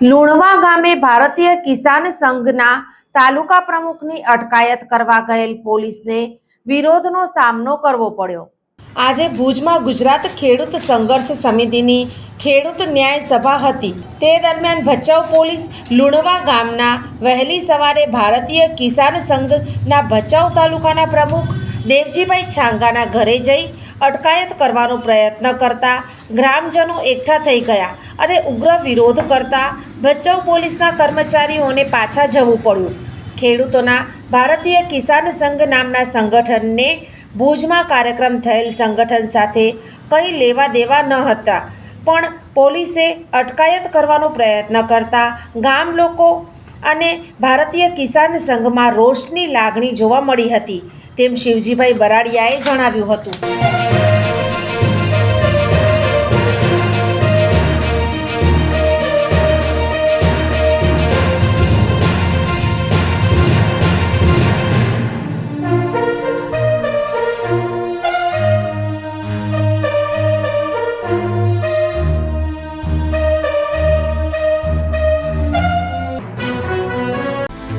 Lunva ગામે ભારતીય કિસાન સંઘના તાલુકા પ્રમુખની અટકાયત કરવા ગયેલ પોલીસને વિરોધનો સામનો કરવો પડ્યો. આજે ભુજમાં ગુજરાત ખેડૂત સંઘર્ષ સમિતિની ખેડૂત ન્યાય સભા હતી. તે દરમિયાન ભચાઉ પોલીસ લુણવા ગામના વહેલી સવારે ભારતીય કિસાન સંઘના ભચાઉ તાલુકાના પ્રમુખ દેવજીભાઈ છાંગાના ઘરે જઈ અટકાયત કરવાનો પ્રયત્ન કરતા ગ્રામજનો એકઠા થઈ ગયા અને ઉગ્ર વિરોધ કરતા ભચાઉ પોલીસના કર્મચારીઓને પાછા જવું પડ્યું. ખેડૂતોના ભારતીય કિસાન સંઘ નામના સંગઠનને ભુજમાં કાર્યક્રમ થયેલ સંગઠન સાથે કંઈ લેવા દેવા ન હતા. પણ પોલીસે અટકાયત કરવાનો પ્રયત્ન કરતા ગામ લોકો અને ભારતીય કિસાન સંઘમાં રોષની લાગણી જોવા મળી હતી તેમ શિવજીભાઈ બરાડિયાએ જણાવ્યું હતું.